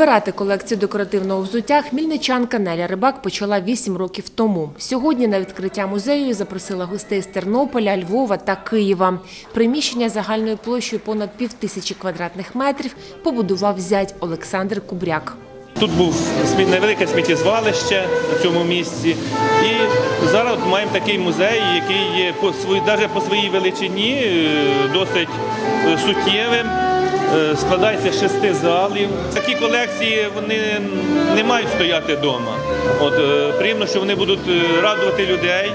Збирати колекцію декоративного взуття хмільничанка Неля Рибак почала 8 років тому. Сьогодні на відкриття музею запросила гостей з Тернополя, Львова та Києва. Приміщення загальною площею понад півтисячі квадратних метрів побудував зять Олександр Кубряк. Тут був невелике сміттєзвалище на цьому місці. І зараз маємо такий музей, який є по свої, навіть по своїй величині е, досить е, суттєвим. Е, Складається з шести залів. Такі колекції вони не мають стояти вдома. От, е, приємно, що вони будуть е, радувати людей,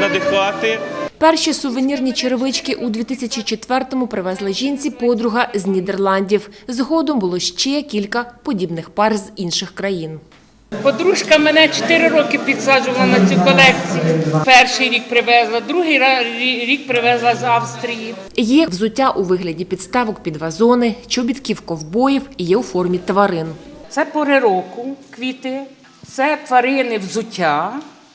надихати. Перші сувенірні черевички у 2004-му привезла жінці подруга з Нідерландів. Згодом було ще кілька подібних пар з інших країн. Подружка мене 4 роки підсаджувала на цю колекцію. Перший рік привезла, другий рік привезла з Австрії. Є взуття у вигляді підставок під вазони, чобітків ковбоїв і є у формі тварин. Це пори року, квіти, це тварини взуття,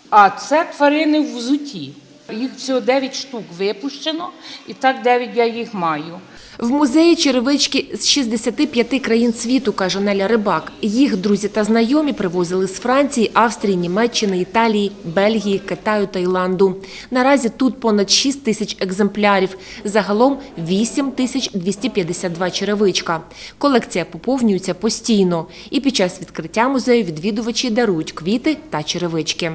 а це тварини в взутті. Їх всього 9 штук випущено, і так 9 я їх маю. В музеї черевички з 65 країн світу, каже Неля Рибак. Їх друзі та знайомі привозили з Франції, Австрії, Німеччини, Італії, Бельгії, Китаю, Таїланду. Наразі тут понад 6 тисяч екземплярів. Загалом 8 тисяч 252 черевичка. Колекція поповнюється постійно. І під час відкриття музею відвідувачі дарують квіти та черевички.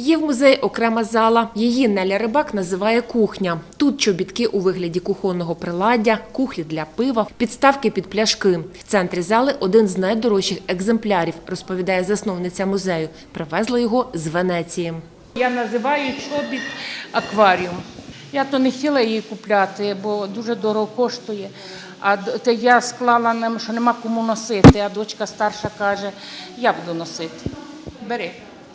Є в музеї окрема зала. Її Неля Рибак називає кухня. Тут чобітки у вигляді кухонного приладдя, кухлі для пива, підставки під пляшки. В центрі зали один з найдорожчих екземплярів, розповідає засновниця музею. Привезла його з Венеції. Я називаю чобіт акваріум. Я то не хотіла її купляти, бо дуже дорого коштує. А те я склала нам, що нема кому носити. А дочка старша каже: я буду носити. Бери.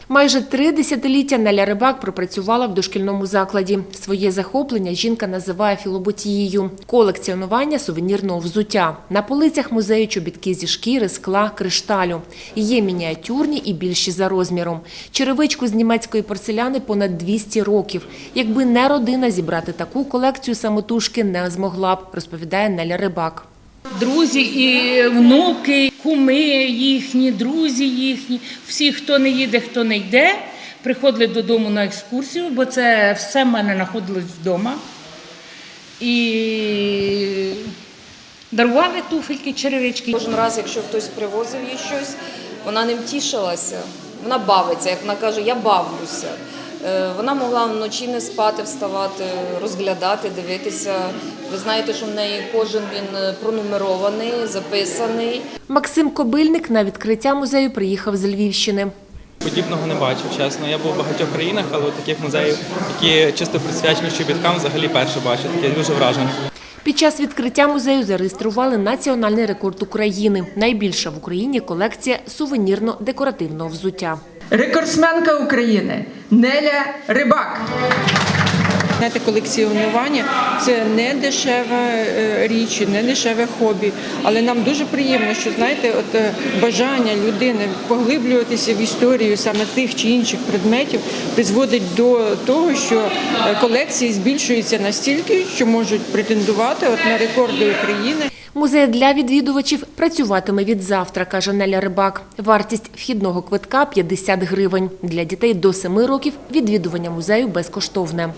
Майже три десятиліття Неля Рибак пропрацювала в дошкільному закладі. Своє захоплення жінка називає філоботією – колекціонування сувенірного взуття. На полицях музею чобітки зі шкіри, скла, кришталю. Є мініатюрні і більші за розміром. Черевичку з німецької порцеляни понад 200 років. Якби не родина, зібрати таку колекцію самотужки не змогла б, розповідає Неля Рибак. Друзі і внуки, куми їхні, друзі їхні, всі, хто не їде, хто не йде, приходили додому на екскурсію, бо це все в мене знаходилось вдома. І дарували туфельки, черевички. Кожен раз, якщо хтось привозив їй щось, вона ним тішилася. Вона бавиться, як вона каже, я бавлюся. Е, Вона могла вночі не спати, вставати, розглядати, дивитися. Ви знаєте, що в неї кожен він е, пронумерований, записаний. Максим Кобильник на відкриття музею приїхав з Львівщини. Подібного не бачив, чесно. Я був в багатьох країнах, але таких музеїв, які чисто присвячені чобіткам, взагалі перше бачу. Таке дуже вражений. Під час відкриття музею зареєстрували національний рекорд України. Найбільша в Україні колекція сувенірно-декоративного взуття. Рекордсменка України Неля Рибак. Знаєте, колекціонування це не дешева е, річ, не дешеве хобі. Але нам дуже приємно, що знаєте, от е, бажання людини поглиблюватися в історію саме тих чи інших предметів призводить до того, що е, колекції збільшуються настільки, що можуть претендувати от на рекорди України. Музей для відвідувачів працюватиме від завтра, каже Неля Рибак. Вартість вхідного квитка – 50 гривень. Для дітей до 7 років відвідування музею безкоштовне.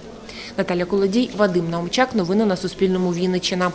Наталя Колодій, Вадим Наумчак. Новини на Суспільному. Вінниччина.